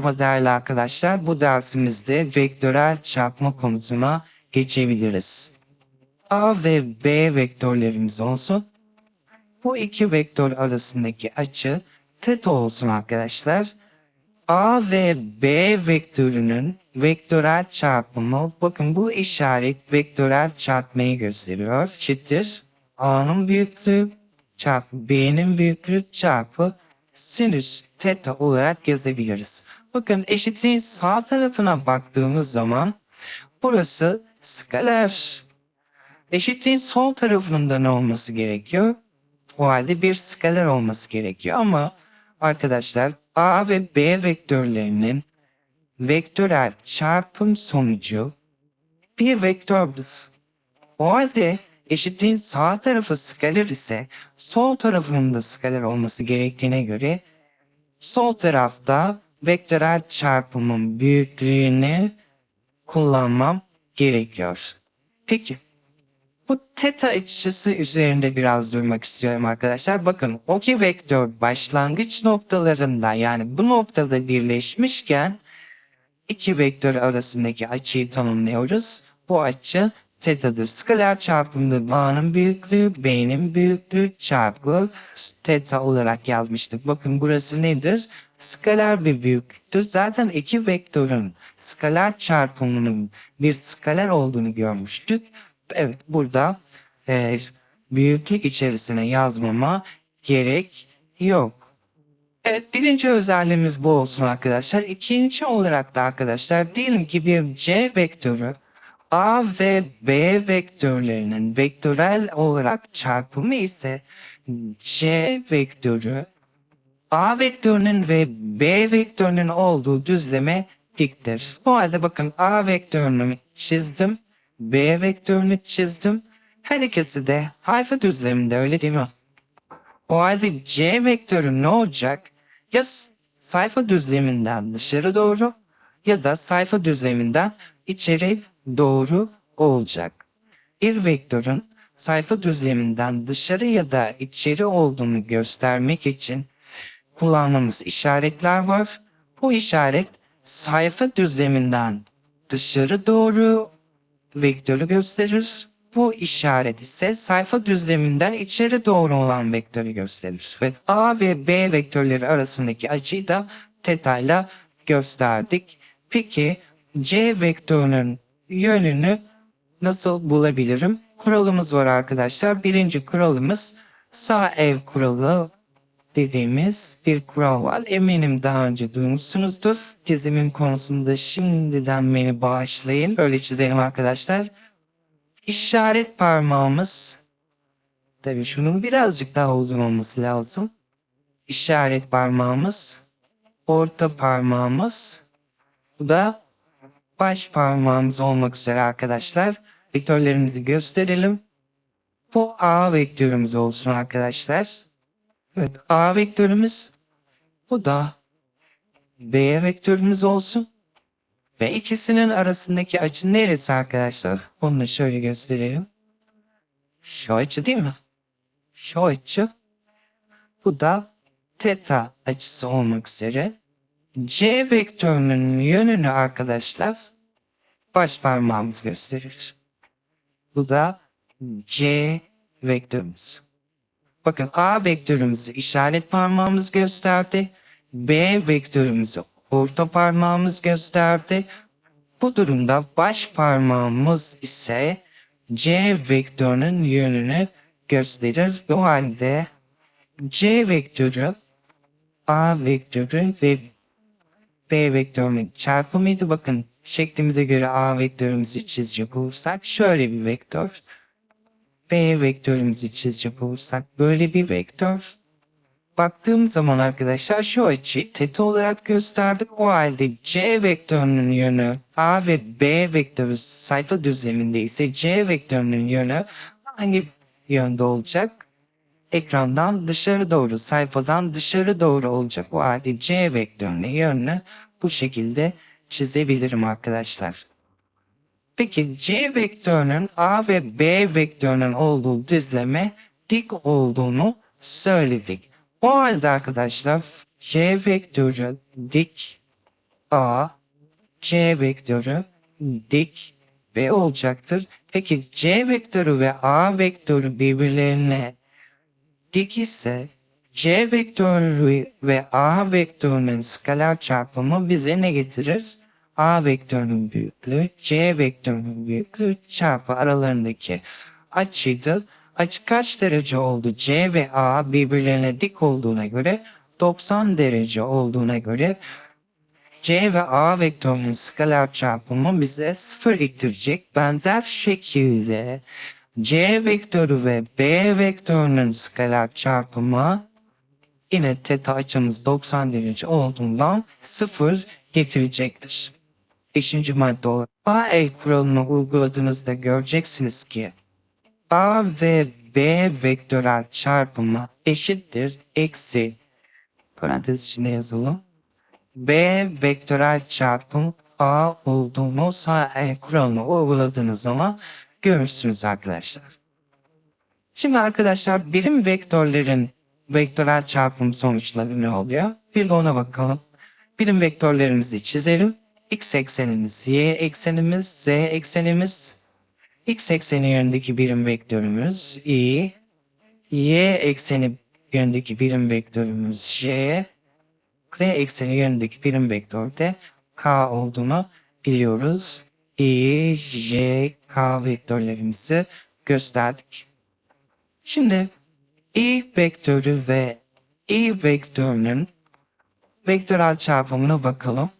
Merhaba değerli arkadaşlar. Bu dersimizde vektörel çarpma konusuna geçebiliriz. A ve B vektörlerimiz olsun. Bu iki vektör arasındaki açı teta olsun arkadaşlar. A ve B vektörünün vektörel çarpımı bakın bu işaret vektörel çarpmayı gösteriyor. Eşittir A'nın büyüklüğü çarpı B'nin büyüklüğü çarpı sinüs teta olarak yazabiliriz. Bakın eşitliğin sağ tarafına baktığımız zaman burası skaler. Eşitliğin sol tarafında ne olması gerekiyor? O halde bir skaler olması gerekiyor ama arkadaşlar A ve B vektörlerinin vektörel çarpım sonucu bir vektördür. O halde eşitliğin sağ tarafı skaler ise sol tarafının da skaler olması gerektiğine göre sol tarafta vektörel çarpımın büyüklüğünü kullanmam gerekiyor. Peki bu teta açısı üzerinde biraz durmak istiyorum arkadaşlar. Bakın o ki vektör başlangıç noktalarında yani bu noktada birleşmişken iki vektör arasındaki açıyı tanımlıyoruz. Bu açı tetadır. Skaler çarpımda A'nın büyüklüğü, B'nin büyüklüğü çarpı teta olarak yazmıştık. Bakın burası nedir? Skaler bir büyüklüktür. Zaten iki vektörün skaler çarpımının bir skaler olduğunu görmüştük. Evet burada e, büyüklük içerisine yazmama gerek yok. Evet birinci özelliğimiz bu olsun arkadaşlar. İkinci olarak da arkadaşlar diyelim ki bir C vektörü A ve B vektörlerinin vektörel olarak çarpımı ise C vektörü A vektörünün ve B vektörünün olduğu düzleme diktir. O halde bakın A vektörünü çizdim. B vektörünü çizdim. Her ikisi de hayfa düzleminde öyle değil mi? O halde C vektörü ne olacak? Ya sayfa düzleminden dışarı doğru ya da sayfa düzleminden içeri doğru olacak. Bir vektörün sayfa düzleminden dışarı ya da içeri olduğunu göstermek için kullandığımız işaretler var. Bu işaret sayfa düzleminden dışarı doğru vektörü gösterir. Bu işaret ise sayfa düzleminden içeri doğru olan vektörü gösterir. Ve A ve B vektörleri arasındaki açıyı da teta ile gösterdik. Peki C vektörünün yönünü nasıl bulabilirim? Kuralımız var arkadaşlar. Birinci kuralımız sağ ev kuralı dediğimiz bir kural var. Eminim daha önce duymuşsunuzdur. Çizimim konusunda şimdiden beni bağışlayın. Öyle çizelim arkadaşlar. İşaret parmağımız tabii şunun birazcık daha uzun olması lazım. İşaret parmağımız, orta parmağımız, bu da baş parmağımız olmak üzere arkadaşlar. Vektörlerimizi gösterelim. Bu A vektörümüz olsun arkadaşlar. Evet A vektörümüz. Bu da B vektörümüz olsun. Ve ikisinin arasındaki açı neresi arkadaşlar? Onu da şöyle gösterelim. Şu açı değil mi? Şu açı. Bu da teta açısı olmak üzere. C vektörünün yönünü arkadaşlar baş parmağımız gösterir. Bu da C vektörümüz. Bakın A vektörümüzü işaret parmağımız gösterdi. B vektörümüzü orta parmağımız gösterdi. Bu durumda baş parmağımız ise C vektörünün yönünü gösterir. O halde C vektörü A vektörü ve B vektörünün çarpımıydı. Bakın şeklimize göre A vektörümüzü çizecek olursak şöyle bir vektör. B vektörümüzü çizecek olursak böyle bir vektör. Baktığım zaman arkadaşlar şu açıyı teta olarak gösterdik. O halde C vektörünün yönü A ve B vektörü sayfa düzleminde ise C vektörünün yönü hangi yönde olacak? Ekrandan dışarı doğru, sayfadan dışarı doğru olacak. O halde C vektörünün yönünü bu şekilde çizebilirim arkadaşlar. Peki C vektörünün A ve B vektörünün olduğu düzleme dik olduğunu söyledik. O halde arkadaşlar C vektörü dik A, C vektörü dik ve olacaktır. Peki C vektörü ve A vektörü birbirlerine dik ise C vektörü ve A vektörünün skalar çarpımı bize ne getirir? A vektörünün büyüklüğü C vektörünün büyüklüğü çarpı aralarındaki açıydı. Açı kaç derece oldu? C ve A birbirlerine dik olduğuna göre 90 derece olduğuna göre C ve A vektörünün skalar çarpımı bize sıfır getirecek. Benzer şekilde C vektörü ve B vektörünün skalar çarpımı yine teta açımız 90 derece olduğundan sıfır getirecektir. Beşinci madde olarak A el kuralını uyguladığınızda göreceksiniz ki A ve B vektörel çarpımı eşittir eksi parantez içinde yazalım. B vektörel çarpım A olduğunu sağ el kuralını uyguladığınız zaman görürsünüz arkadaşlar. Şimdi arkadaşlar birim vektörlerin vektörel çarpım sonuçları ne oluyor? Bir de ona bakalım. Birim vektörlerimizi çizelim. X eksenimiz, Y eksenimiz, Z eksenimiz. X ekseni yönündeki birim vektörümüz I. Y ekseni yönündeki birim vektörümüz J. Z ekseni yönündeki birim vektörde K olduğunu biliyoruz. I, J, K vektörlerimizi gösterdik. Şimdi I vektörü ve I vektörünün vektörel çarpımına bakalım.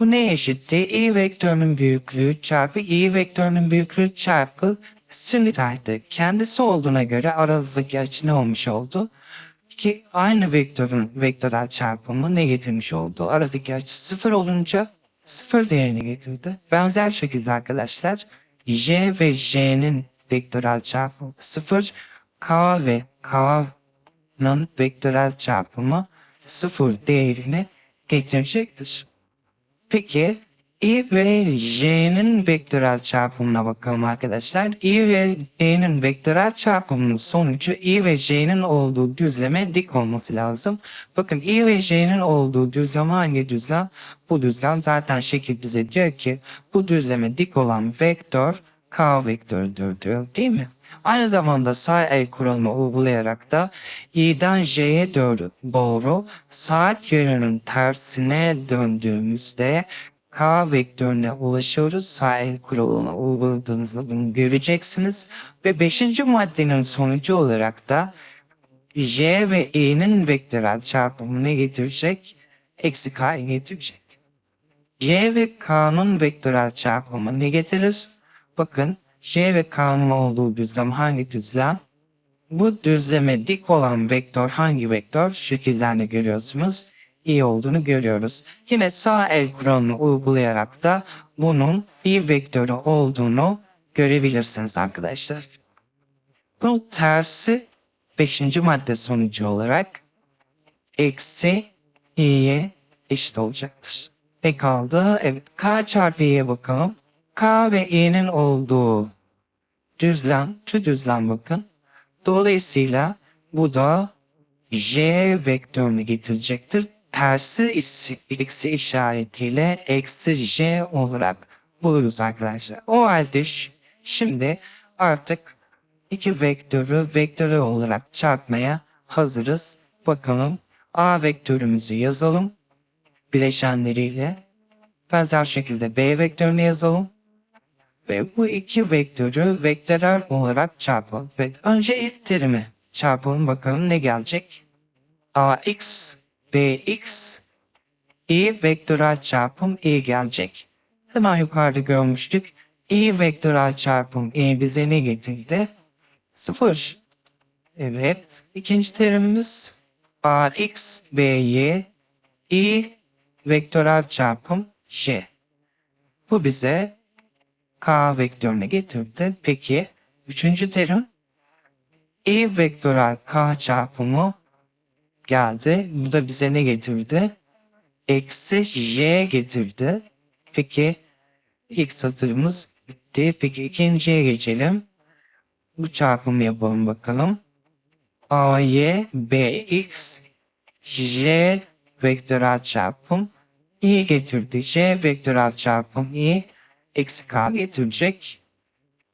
Bu ne eşitti? I vektörünün büyüklüğü çarpı I vektörünün büyüklüğü çarpı sinitaydı. Kendisi olduğuna göre aradaki açı ne olmuş oldu? Ki aynı vektörün vektörel çarpımı ne getirmiş oldu? Aradaki açı sıfır olunca sıfır değerini getirdi. Benzer şekilde arkadaşlar J ve J'nin vektörel çarpımı sıfır. K ve K'nın vektörel çarpımı sıfır değerini getirecektir. Peki I ve J'nin vektörel çarpımına bakalım arkadaşlar. I ve J'nin vektörel çarpımının sonucu I ve J'nin olduğu düzleme dik olması lazım. Bakın I ve J'nin olduğu düzlem hangi düzlem? Bu düzlem zaten şekil bize diyor ki bu düzleme dik olan vektör K vektörüdür diyor değil mi? Aynı zamanda sağ el kuralını uygulayarak da i'den j'ye doğru, saat yönünün tersine döndüğümüzde k vektörüne ulaşıyoruz. Sağ el kuralını uyguladığınızda bunu göreceksiniz. Ve beşinci maddenin sonucu olarak da j ve i'nin vektörel çarpımı ne getirecek? Eksi k getirecek. j ve k'nın vektörel çarpımı ne getirir? Bakın J ve K'nın olduğu düzlem hangi düzlem? Bu düzleme dik olan vektör hangi vektör? Şekilden de görüyorsunuz. İ olduğunu görüyoruz. Yine sağ el kuralını uygulayarak da bunun i vektörü olduğunu görebilirsiniz arkadaşlar. Bunun tersi 5. madde sonucu olarak eksi i'ye eşit olacaktır. Ne kaldı? Evet k çarpı i'ye bakalım. K ve i'nin olduğu düzlem, şu düzlem bakın. Dolayısıyla bu da J vektörünü getirecektir. Tersi eksi işaretiyle eksi J olarak buluruz arkadaşlar. O halde şimdi artık iki vektörü vektörü olarak çarpmaya hazırız. Bakalım A vektörümüzü yazalım. Bileşenleriyle. Benzer şekilde B vektörünü yazalım. Ve bu iki vektörü vektörel olarak çarpalım. Ve önce ilk terimi çarpalım bakalım ne gelecek. ax, bx, i vektörel çarpım i gelecek. Hemen yukarıda görmüştük. i vektörel çarpım i bize ne getirdi? Sıfır. Evet. İkinci terimimiz rx, by, i vektörel çarpım j. Bu bize k vektörüne getirdi. Peki üçüncü terim i vektörel k çarpımı geldi. Bu da bize ne getirdi? Eksi j getirdi. Peki ilk satırımız bitti. Peki ikinciye geçelim. Bu çarpımı yapalım bakalım. ay bx j vektörel çarpım i getirdi. J vektörel çarpım i eksi k getirecek.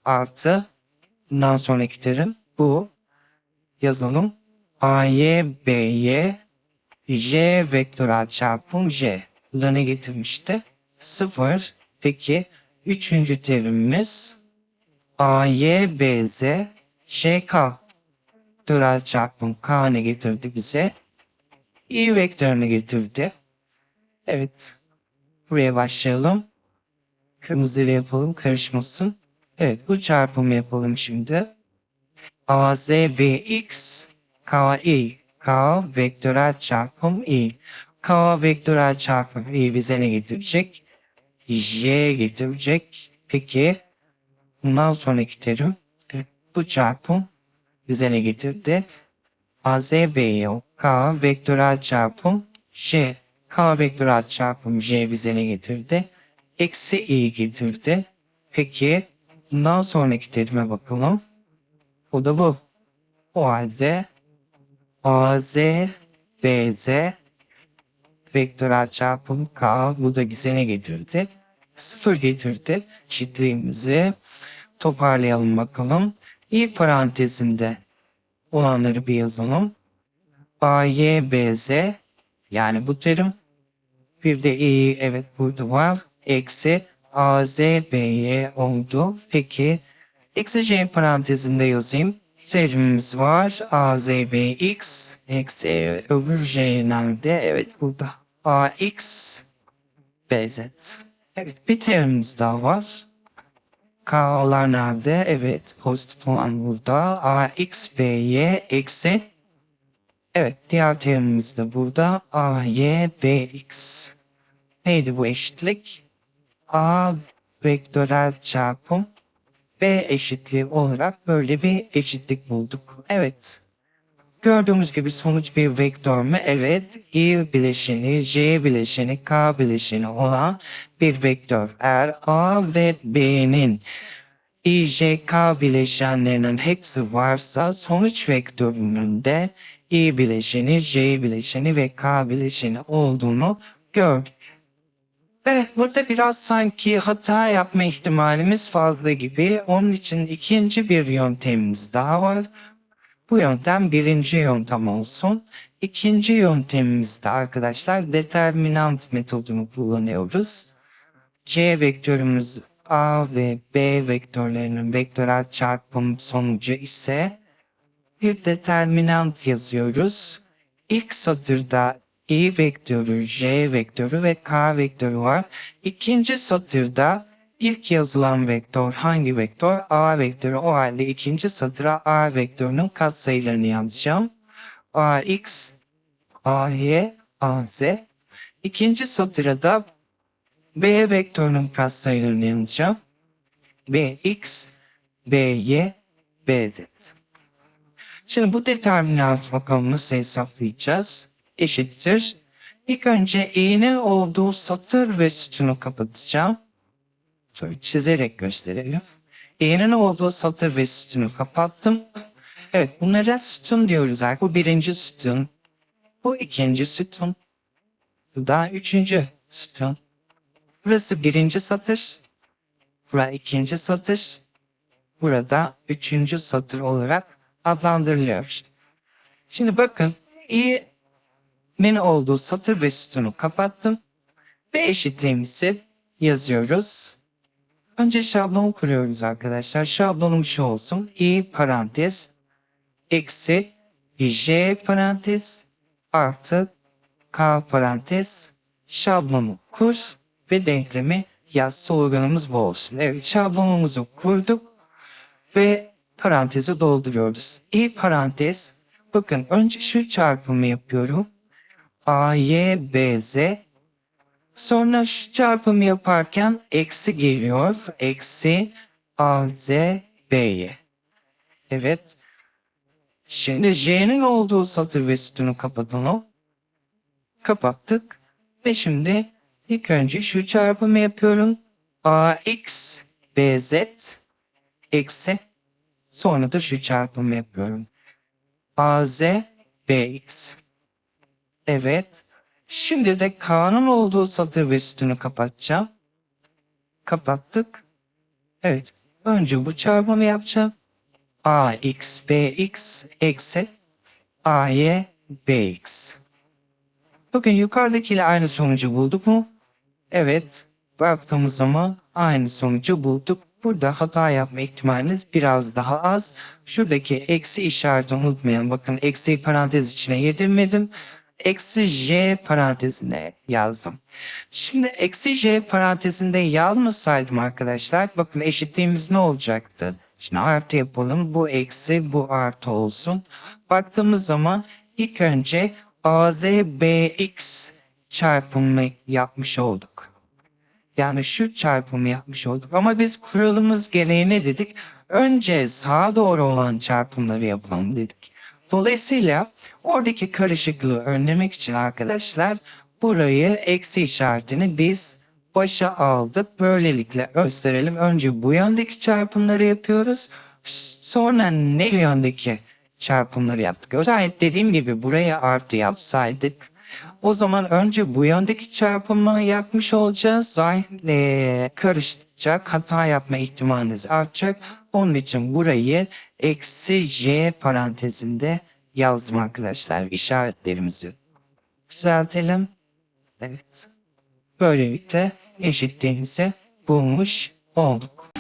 Artı bundan sonraki terim bu. Yazalım. A'y b'ye j vektörel çarpım j. Ne getirmişti? 0. Peki üçüncü terimimiz a'y bz jk vektörel çarpım k ne getirdi bize? i vektörünü getirdi. Evet. Buraya başlayalım. Kırmızıyla yapalım karışmasın. Evet bu çarpımı yapalım şimdi. A, Z, B, X, K, I. K vektörel çarpım I. K vektörel çarpım I bize ne getirecek? J getirecek. Peki bundan sonraki terim bu çarpım bize getirdi? A, Z, B, K vektörel çarpım J. K vektörel çarpım J bize getirdi? Eksi i getirdi. Peki bundan sonraki terime bakalım. O da bu. O halde AZ BZ vektörel çarpım K bu da bize ne getirdi? Sıfır getirdi. Çiftliğimizi toparlayalım bakalım. İlk parantezinde olanları bir yazalım. AY BZ yani bu terim bir de i evet burada var. Eksi AZ BY oldu. Peki eksi j parantezinde yazayım. Terimimiz var. AZ BX eksi öbür j nerede? Evet burada. AX BZ. Evet bir terimimiz daha var. K'lar nerede? Evet pozitif olan burada. AX BY eksi Evet diğer terimimiz de burada. AY BX. Neydi bu eşitlik? A vektörel çarpım B eşitliği olarak böyle bir eşitlik bulduk. Evet. Gördüğümüz gibi sonuç bir vektör mü? Evet. I bileşeni, J bileşeni, K bileşeni olan bir vektör. Eğer A ve B'nin I, J, K bileşenlerinin hepsi varsa sonuç vektörünün de I bileşeni, J bileşeni ve K bileşeni olduğunu gördük. Evet burada biraz sanki hata yapma ihtimalimiz fazla gibi. Onun için ikinci bir yöntemimiz daha var. Bu yöntem birinci yöntem olsun. İkinci yöntemimizde arkadaşlar determinant metodunu kullanıyoruz. C vektörümüz A ve B vektörlerinin vektörel çarpım sonucu ise bir determinant yazıyoruz. İlk satırda i vektörü, j vektörü ve k vektörü var. İkinci satırda ilk yazılan vektör hangi vektör? A vektörü. O halde ikinci satıra A vektörünün katsayılarını yazacağım. AX, AY, AZ. İkinci satıra da B vektörünün katsayılarını yazacağım. BX, BY, BZ. Şimdi bu determinant bakalım nasıl hesaplayacağız? Eşittir. İlk önce i'nin olduğu satır ve sütunu kapatacağım. Şöyle çizerek gösterelim. i'nin olduğu satır ve sütunu kapattım. Evet bunlara sütun diyoruz. Bu birinci sütun. Bu ikinci sütun. Bu da üçüncü sütun. Burası birinci satır. Burası ikinci satır. Burada üçüncü satır olarak adlandırılıyor. Şimdi bakın i'nin olduğu satır ve sütunu kapattım ve eşitliğimizi yazıyoruz. Önce şablon kuruyoruz arkadaşlar. Şablonum şu olsun. i parantez eksi j parantez artı k parantez şablonu kur ve denklemi yaz. Sloganımız bu olsun. Evet şablonumuzu kurduk ve parantezi dolduruyoruz. İ parantez bakın önce şu çarpımı yapıyorum. A, Y, B, Z. Sonra şu çarpımı yaparken eksi geliyor. Eksi A, Z, B, Y. Evet. Şimdi J'nin olduğu satır ve sütunu kapatalım. Kapattık. Ve şimdi ilk önce şu çarpımı yapıyorum. A, X, B, Z eksi Sonra da şu çarpımı yapıyorum. AZ BX. Evet. Şimdi de K'nın olduğu satır ve sütunu kapatacağım. Kapattık. Evet. Önce bu çarpımı yapacağım. ax bx eksi ay bx. Bakın yukarıdakiyle aynı sonucu bulduk mu? Evet. Baktığımız zaman aynı sonucu bulduk. Burada hata yapma ihtimaliniz biraz daha az. Şuradaki eksi işaretini unutmayın. Bakın eksi parantez içine yedirmedim. Eksi j parantezine yazdım. Şimdi eksi j parantezinde yazmasaydım arkadaşlar bakın eşitliğimiz ne olacaktı? Şimdi artı yapalım. Bu eksi bu artı olsun. Baktığımız zaman ilk önce az bx çarpımı yapmış olduk. Yani şu çarpımı yapmış olduk. Ama biz kuralımız gereği ne dedik? Önce sağa doğru olan çarpımları yapalım dedik. Dolayısıyla oradaki karışıklığı önlemek için arkadaşlar burayı eksi işaretini biz başa aldık. Böylelikle gösterelim. Önce bu yöndeki çarpımları yapıyoruz. Sonra ne yöndeki çarpımları yaptık. Şayet dediğim gibi buraya artı yapsaydık o zaman önce bu yöndeki çarpımı yapmış olacağız. Zaten karışacak, hata yapma ihtimaliniz artacak. Onun için burayı eksi j parantezinde yazdım arkadaşlar işaretlerimizi. Düzeltelim. Evet. Böylelikle eşitliğimizi bulmuş olduk.